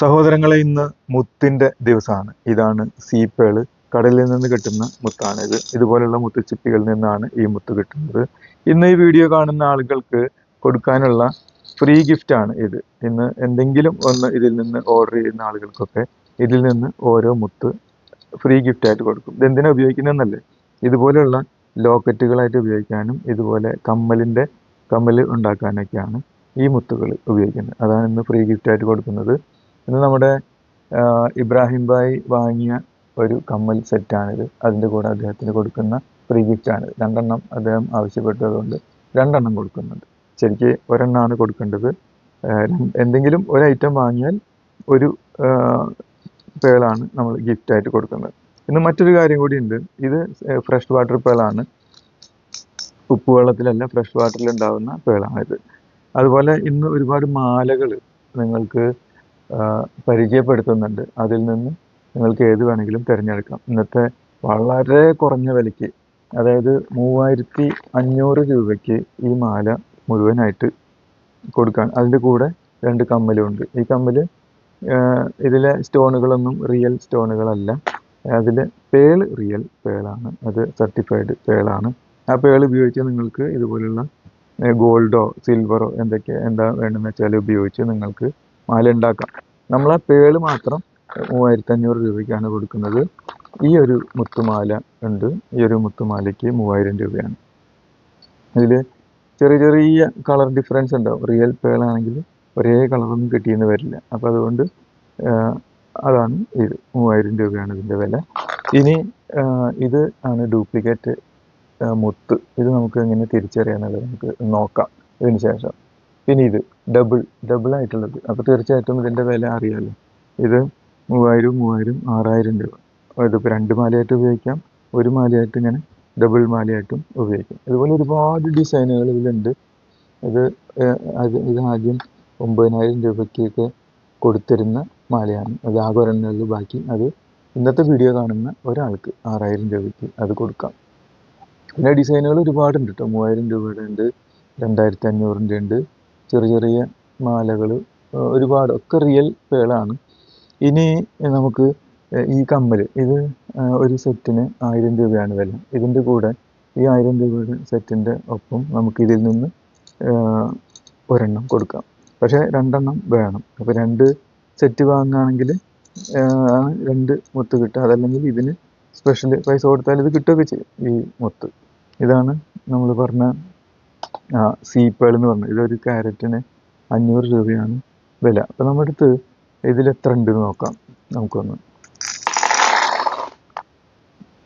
സഹോദരങ്ങളെ ഇന്ന് മുത്തിന്റെ ദിവസമാണ്. ഇതാണ് സീപ്പേൾ. കടലിൽ നിന്ന് കിട്ടുന്ന മുത്താണ് ഇത്. ഇതുപോലുള്ള മുത്തുച്ചിപ്പികളിൽ നിന്നാണ് ഈ മുത്ത് കിട്ടുന്നത്. ഇന്ന് ഈ വീഡിയോ കാണുന്ന ആളുകൾക്ക് കൊടുക്കാനുള്ള ഫ്രീ ഗിഫ്റ്റ് ആണ് ഇത്. ഇന്ന് എന്തെങ്കിലും ഒന്ന് ഇതിൽ നിന്ന് ഓർഡർ ചെയ്യുന്ന ആളുകൾക്കൊക്കെ ഇതിൽ നിന്ന് ഓരോ മുത്ത് ഫ്രീ ഗിഫ്റ്റ് ആയിട്ട് കൊടുക്കും. ഇത് എന്തിനാ ഉപയോഗിക്കുന്നതെന്നല്ലേ? ഇതുപോലെയുള്ള ലോക്കറ്റുകളായിട്ട് ഉപയോഗിക്കാനും ഇതുപോലെ കമ്മലിന്റെ കമ്മൽ ഉണ്ടാക്കാനൊക്കെയാണ് ഈ മുത്തുകൾ ഉപയോഗിക്കുന്നത്. അതാണ് ഇന്ന് ഫ്രീ ഗിഫ്റ്റ് ആയിട്ട് കൊടുക്കുന്നത്. ഇന്ന് നമ്മുടെ ഇബ്രാഹിം ഭായ് വാങ്ങിയ ഒരു കമ്മൽ സെറ്റാണിത്. അതിന്റെ കൂടെ അദ്ദേഹത്തിന് കൊടുക്കുന്ന ഫ്രീ ഗിഫ്റ്റാണിത് രണ്ടെണ്ണം അദ്ദേഹം ആവശ്യപ്പെട്ടതുകൊണ്ട് രണ്ടെണ്ണം കൊടുക്കുന്നുണ്ട്. ശരിക്ക് ഒരെണ്ണമാണ് കൊടുക്കേണ്ടത്. എന്തെങ്കിലും ഒരു ഐറ്റം വാങ്ങിയാൽ ഒരു പേളാണ് നമ്മൾ ഗിഫ്റ്റായിട്ട് കൊടുക്കുന്നത്. ഇന്ന് മറ്റൊരു കാര്യം കൂടി ഉണ്ട്. ഇത് ഫ്രഷ് വാട്ടർ പേളാണ്. ഉപ്പുവെള്ളത്തിലല്ല ഫ്രഷ് വാട്ടറിൽ ഉണ്ടാകുന്ന പേളാണിത്. അതുപോലെ ഇന്ന് ഒരുപാട് മാലകൾ നിങ്ങൾക്ക് പരിചയപ്പെടുത്തുന്നുണ്ട്. അതിൽ നിന്ന് നിങ്ങൾക്ക് ഏത് വേണമെങ്കിലും തിരഞ്ഞെടുക്കാം. ഇന്നത്തെ വളരെ കുറഞ്ഞ വിലയ്ക്ക് അതായത് മൂവായിരത്തി അഞ്ഞൂറ് രൂപയ്ക്ക് ഈ മാല മുഴുവനായിട്ട് കൊടുക്കാൻ അതിന്റെ കൂടെ രണ്ട് കമ്മലുണ്ട് ഈ കമ്മൽ ഇതിലെ സ്റ്റോണുകളൊന്നും റിയൽ സ്റ്റോണുകളല്ല. അതിൽ പേൾ റിയൽ പേളാണ്. അത് സർട്ടിഫൈഡ് പേളാണ്. ആ പേൾ ഉപയോഗിച്ച് നിങ്ങൾക്ക് ഇതുപോലുള്ള ഗോൾഡോ സിൽവറോ എന്തൊക്കെ എന്താ വേണമെന്ന് വെച്ചാൽ ഉപയോഗിച്ച് നിങ്ങൾക്ക് മാല ഉണ്ടാക്കാം നമ്മൾ ആ പേൾ മാത്രം മൂവായിരത്തി അഞ്ഞൂറ് രൂപയ്ക്കാണ് കൊടുക്കുന്നത്. ഈ ഒരു മുത്തുമാല ഉണ്ട്. ഈ ഒരു മുത്തുമാലയ്ക്ക് മൂവായിരം രൂപയാണ്. ഇതിൽ ചെറിയ ചെറിയ കളർ ഡിഫറൻസ് ഉണ്ടാവും. റിയൽ പേളാണെങ്കിൽ ഒരേ കളറൊന്നും കിട്ടിയെന്ന് വരില്ല. അപ്പോൾ അതുകൊണ്ട് അതാണ് ഇത്. മൂവായിരം രൂപയാണ് ഇതിന്റെ വില. ഇനി ഇത് ആണ് ഡ്യൂപ്ലിക്കേറ്റ് മുത്ത്. ഇത് നമുക്ക് എങ്ങനെ തിരിച്ചറിയാന്നുള്ളത് നമുക്ക് നോക്കാം. ഇതിന് ശേഷം. പിന്നെ ഇത് ഡബിൾ ഡബിൾ ആയിട്ടുള്ളത്. അപ്പോൾ തീർച്ചയായിട്ടും ഇതിന്റെ വില അറിയാലോ. ഇത് മൂവായിരം മൂവായിരം ആറായിരം രൂപ. ഇതിപ്പോൾ രണ്ട് മാലയായിട്ട് ഉപയോഗിക്കാം. ഒരു മാലയായിട്ട് ഇങ്ങനെ ഡബിൾ മാലയായിട്ടും ഉപയോഗിക്കാം. ഇതുപോലെ ഒരുപാട് ഡിസൈനുകൾ ഇതിലുണ്ട്. ഇത് ഇത് ആദ്യം ഒമ്പതിനായിരം രൂപയ്ക്കൊക്കെ കൊടുത്തിരുന്ന മാലയാണ്. അത് ആകെ ബാക്കി. അത് ഇന്നത്തെ വീഡിയോ കാണുന്ന ഒരാൾക്ക് ആറായിരം രൂപയ്ക്ക് അത് കൊടുക്കാം. പിന്നെ ഡിസൈനുകൾ ഒരുപാടുണ്ട് കേട്ടോ മൂവായിരം രൂപയുടെ ഉണ്ട് രണ്ടായിരത്തി അഞ്ഞൂറിന്റെ ഉണ്ട് ചെറിയ ചെറിയ മാലകൾ ഒരുപാട് ഒക്കെ റിയൽ പേളാണ് ഇനി നമുക്ക് ഈ കമ്മൽ ഇത് ഒരു സെറ്റിന് ആയിരം രൂപയാണ് വില. ഇതിന്റെ കൂടെ ഈ ആയിരം രൂപയുടെ സെറ്റിന്റെ ഒപ്പം നമുക്ക് ഇതിൽ നിന്ന് ഒരെണ്ണം കൊടുക്കാം. പക്ഷേ രണ്ടെണ്ണം വേണം. അപ്പോൾ രണ്ട് സെറ്റ് വാങ്ങുകയാണെങ്കിൽ രണ്ട് മുത്ത് കിട്ടുക. അതല്ലെങ്കിൽ ഇതിന് സ്പെഷ്യൽ പൈസ കൊടുത്താൽ ഇത് കിട്ടുകയൊക്കെ ചെയ്യും ഈ മുത്ത്. ഇതാണ് നമ്മൾ പറഞ്ഞ സീപ്പേൾ എന്ന് പറഞ്ഞു. ഇതൊരു ക്യാരറ്റിന് അഞ്ഞൂറ് രൂപയാണ് വില. അപ്പോൾ നമ്മുടെ അടുത്ത് എത്ര ഉണ്ട് നോക്കാം. നമുക്കൊന്ന്.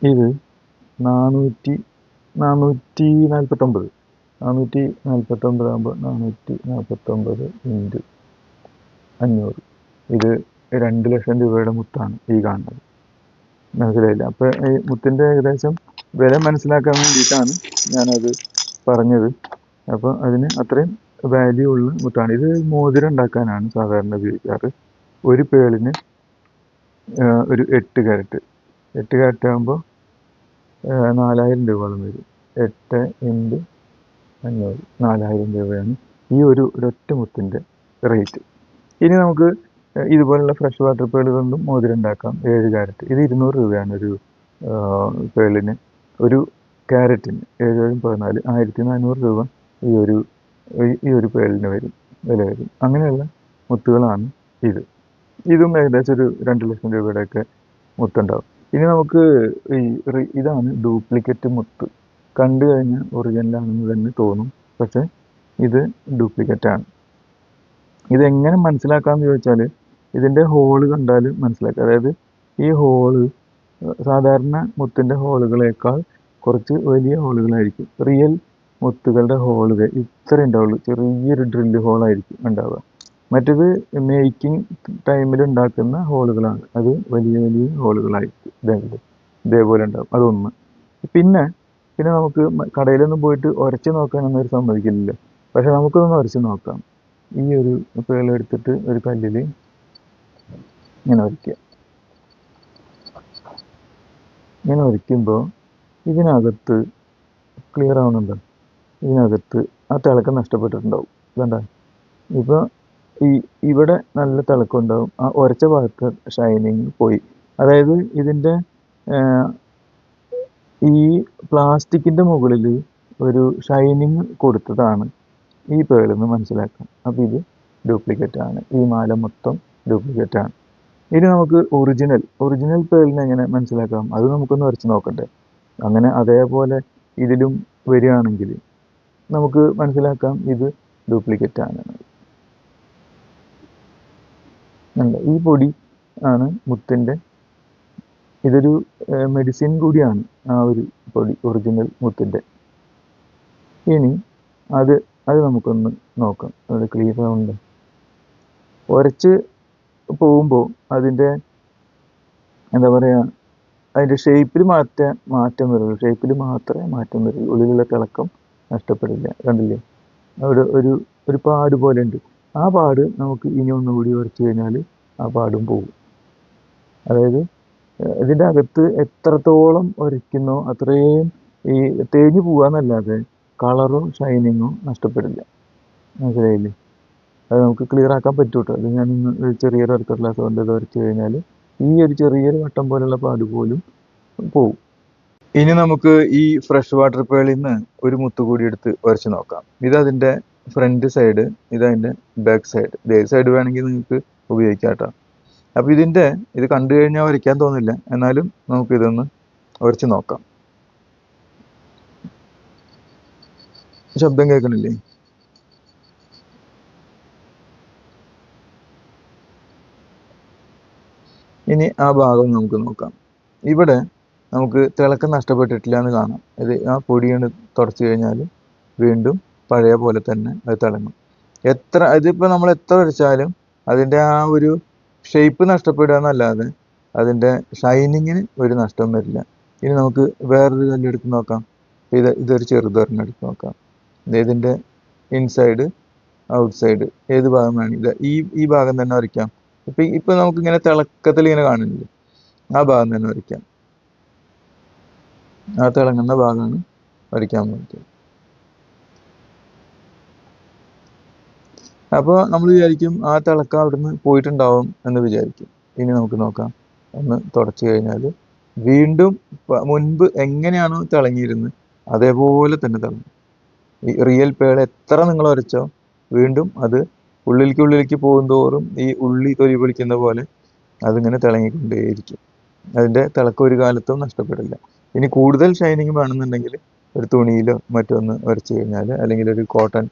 ഇത് നാനൂറ്റി നാനൂറ്റി നാൽപ്പത്തൊമ്പത്. നാനൂറ്റി നാൽപ്പത്തൊമ്പത് ആകുമ്പോൾ നാനൂറ്റി നാൽപ്പത്തൊമ്പത് ഇന്റു അഞ്ഞൂറ്. ഇത് രണ്ട് ലക്ഷം രൂപയുടെ മുത്താണ് ഈ കാണുന്നത്. മനസ്സിലായില്ല? അപ്പോൾ ഈ മുത്തിന്റെ ഏകദേശം വില മനസ്സിലാക്കാൻ വേണ്ടിയിട്ടാണ് ഞാനത് പറഞ്ഞത്. അപ്പോൾ അതിന് അത്രയും വാല്യൂ ഉള്ള മുത്താണ്. ഇത് മോതിരം ഉണ്ടാക്കാനാണ് സാധാരണ ഉപയോഗിക്കാറ്. ഒരു പേളിന് ഒരു എട്ട് കാരറ്റ് എട്ട് കാരറ്റ് ആകുമ്പോൾ നാലായിരം രൂപയോളം വരും. എട്ട് ഇന്റു അഞ്ഞൂറ്. നാലായിരം രൂപയാണ് ഈ ഒരു ഒരൊറ്റ മുത്തിന്റെ റേറ്റ് ഇനി നമുക്ക് ഇതുപോലുള്ള ഫ്രഷ് വാട്ടർ പേൾ കൊണ്ടും മോതിരം ഉണ്ടാക്കാം. ഏഴ് കാരറ്റ് ഇത് ഇരുന്നൂറ് രൂപയാണ് ഒരു പേളിന് ഒരു ക്യാരറ്റിന് ഏഴും പതിനാല് ആയിരത്തി നാനൂറ് രൂപ ഈ ഒരു ഈ- ഒരു പേളിന് വരും വില വരും. അങ്ങനെയുള്ള മുത്തുകളാണ് ഇത്. ഇതും ഏകദേശം ഒരു രണ്ട് ലക്ഷം രൂപയുടെയൊക്കെ മുത്തുണ്ടാവും. ഇനി നമുക്ക് ഈ ഇതാണ് ഡ്യൂപ്ലിക്കേറ്റ് മുത്ത്. കണ്ടു കഴിഞ്ഞാൽ ഒറിജിനലാണെന്ന് തന്നെ തോന്നും. പക്ഷേ ഇത് ഡ്യൂപ്ലിക്കേറ്റ് ആണ്. ഇതെങ്ങനെ മനസ്സിലാക്കാമെന്ന് ചോദിച്ചാൽ ഇതിന്റെ ഹോൾ കണ്ടാൽ മനസ്സിലാക്കാം. അതായത് ഈ ഹോൾ സാധാരണ മുത്തിന്റെ ഹോളുകളേക്കാൾ കുറച്ച് വലിയ ഹോളുകളായിരിക്കും. റിയൽ മുത്തുകളുടെ ഹോളുകൾ ഇത്ര ഉണ്ടാവുള്ളൂ. ചെറിയൊരു ഡ്രില്ല് ഹോളായിരിക്കും ഉണ്ടാവുക. മറ്റത് മേക്കിംഗ് ടൈമിൽ ഉണ്ടാക്കുന്ന ഹോളുകളാണ് അത് വലിയ വലിയ ഹോളുകളായിരിക്കും ഇതേപോലെ ഇതേപോലെ ഉണ്ടാവും. അതൊന്ന്. പിന്നെ പിന്നെ നമുക്ക് കടയിലൊന്നും പോയിട്ട് ഉരച്ച് നോക്കാനൊന്നും അവർ സമ്മതിക്കില്ല പക്ഷെ നമുക്കൊന്ന് ഉരച്ച് നോക്കാം. ഈ ഒരു പേളെടുത്തിട്ട് ഒരു കല്ലിൽ ഇങ്ങനെ ഉരയ്ക്കുക ഇങ്ങനെ ഉരയ്ക്കുമ്പോൾ ഇതിനകത്ത് ക്ലിയർ ആവുന്നുണ്ടോ? ഇതിനകത്ത് ആ തിളക്കം നഷ്ടപ്പെട്ടിട്ടുണ്ടാവും. കണ്ട ഇപ്പോൾ ഈ ഇവിടെ നല്ല തിളക്കം ഉണ്ടാവും. ആ ഉരച്ച ഭാഗത്ത് ഷൈനിങ് പോയി. അതായത് ഇതിന്റെ ഈ പ്ലാസ്റ്റിക്കിന്റെ മുകളിൽ ഒരു ഷൈനിങ് കൊടുത്തതാണ് ഈ പേളെന്ന് മനസ്സിലാക്കാം. അപ്പോൾ ഇത് ഡ്യൂപ്ലിക്കേറ്റ് ആണ്. ഈ മാല മൊത്തം ഡ്യൂപ്ലിക്കേറ്റ് ആണ്. ഇനി നമുക്ക് ഒറിജിനൽ ഒറിജിനൽ പേളിനെ എങ്ങനെ മനസ്സിലാക്കാം? അത് നമുക്കൊന്ന് വരച്ച് നോക്കണ്ടേ. അങ്ങനെ അതേപോലെ ഇതിലും വരികയാണെങ്കിൽ നമുക്ക് മനസ്സിലാക്കാം ഇത് ഡ്യൂപ്ലിക്കേറ്റ് ആണെന്ന് അല്ല ഈ പൊടി ആണ് മുത്തിന്റെ ഇതൊരു മെഡിസിൻ കൂടിയാണ് ആ ഒരു പൊടി ഒറിജിനൽ മുത്തിന്റെ ഇനി അത് അത് നമുക്കൊന്ന് നോക്കാം. അത് ക്ലിയർ ഉണ്ട് ഉരച്ച് പോകുമ്പോൾ അതിന്റെ എന്താ പറയുക അതിന്റെ ഷേപ്പിൽ മാറ്റ മാറ്റം വരുള്ളൂ ഷേപ്പിൽ മാത്രമേ മാറ്റം വരുള്ളൂ ഉള്ളിലുള്ള തിളക്കം നഷ്ടപ്പെടില്ല. കണ്ടില്ലേ? അവിടെ ഒരു ഒരു പാട് പോലെ ഉണ്ട് ആ പാട് നമുക്ക് ഇനി ഒന്നുകൂടി വരച്ച് കഴിഞ്ഞാൽ ആ പാടും പോകും അതായത് ഇതിന്റെ അകത്ത് എത്രത്തോളം ഒരയ്ക്കുന്നോ അത്രയും ഈ തേഞ്ഞു പോവാന്നല്ലാതെ കളറോ ഷൈനിങ്ങോ നഷ്ടപ്പെടില്ല. മനസ്സിലായില്ലേ? അത് നമുക്ക് ക്ലിയർ ആക്കാൻ പറ്റും കേട്ടോ അത് ഞാൻ ഇന്ന് ചെറിയൊരു വർക്കർ ക്ലാസ് കൊണ്ട് ഇത് ഉരച്ച് കഴിഞ്ഞാൽ ഈ ഒരു ചെറിയൊരു വട്ടം പോലുള്ള പാട് പോലും പോവും. ഇനി നമുക്ക് ഈ ഫ്രഷ് വാട്ടർ പേളിൽ നിന്ന് ഒരു മുത്ത് കൂടി എടുത്ത് ഉരച്ച് നോക്കാം. ഇത് അതിന്റെ ഫ്രണ്ട് സൈഡ് ഇതതിന്റെ ബാക്ക് സൈഡ്. ഏത് സൈഡ് വേണമെങ്കിൽ നിങ്ങൾക്ക് ഉപയോഗിക്കാം കേട്ടോ. അപ്പോൾ ഇതിന്റെ ഇത് കണ്ടു കഴിഞ്ഞാൽ വരയ്ക്കാൻ തോന്നില്ല. എന്നാലും നമുക്ക് ഇതൊന്ന് ഉരച്ച് നോക്കാം. ശബ്ദം കേൾക്കണില്ലേ? ഇനി ആ ഭാഗം നമുക്ക് നോക്കാം. ഇവിടെ നമുക്ക് തിളക്കം നഷ്ടപ്പെട്ടിട്ടില്ല എന്ന് കാണാം. ഇത് ആ പൊടിയാണ് തുടച്ചു കഴിഞ്ഞാൽ വീണ്ടും പഴയ പോലെ തന്നെ അത് തിളങ്ങും. എത്ര ഇതിപ്പോൾ നമ്മൾ എത്ര വരച്ചാലും അതിന്റെ ആ ഒരു ഷേപ്പ് നഷ്ടപ്പെടുക എന്നല്ലാതെ അതിന്റെ ഷൈനിങ്ങിന് ഒരു നഷ്ടം വരില്ല. ഇനി നമുക്ക് വേറൊരു കല്ലെടുത്ത് നോക്കാം. ഇത് ഇതൊരു ചെറുതൊരെണ്ണം എടുത്ത് നോക്കാം. ഇത് ഇതിന്റെ ഇൻസൈഡ് ഔട്ട്സൈഡ് ഏത് ഭാഗം വേണമെങ്കിൽ ഈ ഈ ഭാഗം തന്നെ വരയ്ക്കാം. ഇപ്പം ഇപ്പം നമുക്കിങ്ങനെ തിളക്കത്തിൽ ഇങ്ങനെ കാണുന്നില്ലേ? ആ ഭാഗം തന്നെ വരയ്ക്കാം. ആ തിളങ്ങുന്ന ഭാഗമാണ് വരയ്ക്കാൻ പറ്റുന്നത് അപ്പോൾ നമ്മൾ വിചാരിക്കും ആ തിളക്കം അവിടുന്ന് പോയിട്ടുണ്ടാവും എന്ന് വിചാരിക്കും. ഇനി നമുക്ക് നോക്കാം. ഒന്ന് തുടച്ചു കഴിഞ്ഞാൽ വീണ്ടും മുൻപ് എങ്ങനെയാണോ തിളങ്ങിയിരുന്നത് അതേപോലെ തന്നെ തിളങ്ങും. ഈ റിയൽ പേൾ എത്ര നിങ്ങൾ വരച്ചോ വീണ്ടും അത് ഉള്ളിലേക്ക് ഉള്ളിലേക്ക് പോകുന്തോറും ഈ ഉള്ളി തൊലി പൊളിക്കുന്ന പോലെ അതിങ്ങനെ തിളങ്ങിക്കൊണ്ടേയിരിക്കും. അതിന്റെ തിളക്കം ഒരു കാലത്തും നഷ്ടപ്പെടില്ല. ഇനി കൂടുതൽ ഷൈനിങ് വേണമെന്നുണ്ടെങ്കിൽ ഒരു തുണിയിലോ മറ്റൊന്ന് വരച്ച് കഴിഞ്ഞാൽ അല്ലെങ്കിൽ ഒരു കോട്ടൺ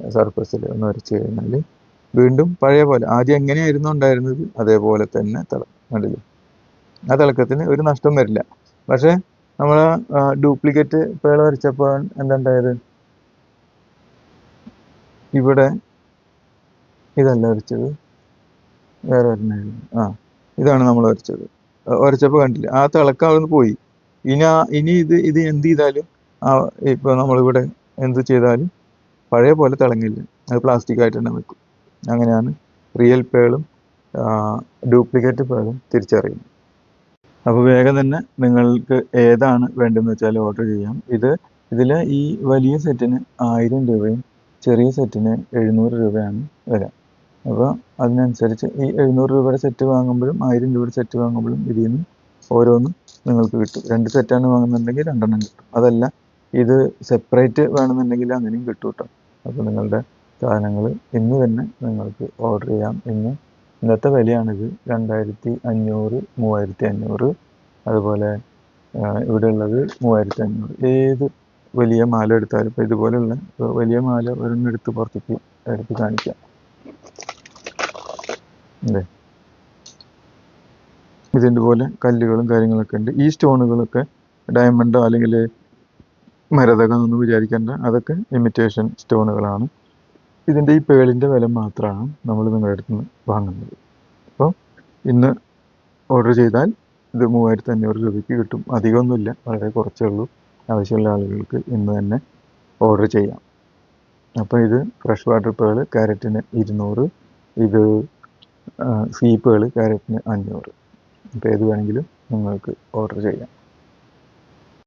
സർഫസിൽ ഒന്ന് വരച്ച് കഴിഞ്ഞാൽ വീണ്ടും പഴയ പോലെ ആദ്യം എങ്ങനെയായിരുന്നു ഉണ്ടായിരുന്നത്? അതേപോലെ തന്നെ തിളക്കം കണ്ടില്ല? ആ തിളക്കത്തിന് ഒരു നഷ്ടം വരില്ല. പക്ഷേ നമ്മൾ ഡ്യൂപ്ലിക്കേറ്റ് പേള വരച്ചപ്പോൾ എന്തുണ്ടായത്? ഇവിടെ ഇതല്ല വരച്ചത്. വേറെ ഒരെണ്ണമായിരുന്നു ആ ഇതാണ് നമ്മൾ വരച്ചത്. വരച്ചപ്പോൾ കണ്ടില്ല ആ തിളക്കം അവിടെ പോയി. ഇനി ഇനി ഇത് ഇത് എന്ത് ചെയ്താലും ഇപ്പോൾ നമ്മളിവിടെ എന്ത് ചെയ്താലും പഴയ പോലെ തിളങ്ങില്ല. അത് പ്ലാസ്റ്റിക് ആയിട്ട് തന്നെ വെക്കും. അങ്ങനെയാണ് റിയൽ പേളും ഡ്യൂപ്ലിക്കേറ്റ് പേളും തിരിച്ചറിയുന്നത്. അപ്പോൾ വേഗം തന്നെ നിങ്ങൾക്ക് ഏതാണ് വേണ്ടതെന്ന് വെച്ചാൽ ഓർഡർ ചെയ്യാം. ഇത് ഇതിൽ ഈ വലിയ സെറ്റിന് ആയിരം രൂപയും ചെറിയ സെറ്റിന് എഴുന്നൂറ് രൂപയാണ് വില. അപ്പോൾ അതിനനുസരിച്ച് ഈ എഴുന്നൂറ് രൂപയുടെ സെറ്റ് വാങ്ങുമ്പോഴും ആയിരം രൂപയുടെ സെറ്റ് വാങ്ങുമ്പോഴും ഇതിൽ നിന്ന് ഓരോന്ന് നിങ്ങൾക്ക് കിട്ടും. രണ്ട് സെറ്റാണ് വാങ്ങുന്നുണ്ടെങ്കിൽ രണ്ടെണ്ണം കിട്ടും. അതല്ല ഇത് സെപ്പറേറ്റ് വേണമെന്നുണ്ടെങ്കിൽ അങ്ങനെയും കിട്ടും കേട്ടോ അപ്പോൾ നിങ്ങളുടെ സാധനങ്ങൾ ഇന്ന് തന്നെ നിങ്ങൾക്ക് ഓർഡർ ചെയ്യാം. ഇന്ന് ഇന്നത്തെ വിലയാണിത് രണ്ടായിരത്തി അഞ്ഞൂറ് മൂവായിരത്തി അഞ്ഞൂറ്. അതുപോലെ ഇവിടെ ഉള്ളത് മൂവായിരത്തി അഞ്ഞൂറ്. ഏത് വലിയ മാല എടുത്താലും ഇപ്പോൾ ഇതുപോലെയുള്ള വലിയ മാല ഒരെണ്ണം എടുത്ത് പുറത്തേക്ക് എടുത്ത് കാണിക്കാം. അല്ലേ ഇതിന്റെ പോലെ കല്ലുകളും കാര്യങ്ങളൊക്കെ ഉണ്ട്. ഈ സ്റ്റോണുകളൊക്കെ ഡയമണ്ടോ അല്ലെങ്കിൽ മരതകം എന്നൊന്നും വിചാരിക്കേണ്ട അതൊക്കെ ഇമിറ്റേഷൻ സ്റ്റോണുകളാണ്. ഇതിന്റെ ഈ പേളിന്റെ വില മാത്രമാണ് നമ്മൾ നിങ്ങളുടെ അടുത്ത് നിന്ന് വാങ്ങുന്നത്. അപ്പോൾ ഇന്ന് ഓർഡർ ചെയ്താൽ ഇത് മൂവായിരത്തി അഞ്ഞൂറ് രൂപയ്ക്ക് കിട്ടും. അധികമൊന്നുമില്ല. വളരെ കുറച്ചേ ഉള്ളൂ. ആവശ്യമുള്ള ആളുകൾക്ക് ഇന്ന് തന്നെ ഓർഡർ ചെയ്യാം. അപ്പോൾ ഇത് ഫ്രഷ് വാട്ടർ പേൾ ക്യാരറ്റിന് ഇരുന്നൂറ്. ഇത് സീ പേൾ ക്യാരറ്റിന് അഞ്ഞൂറ്. അപ്പോൾ ഏത് വേണമെങ്കിലും നിങ്ങൾക്ക് ഓർഡർ ചെയ്യാം.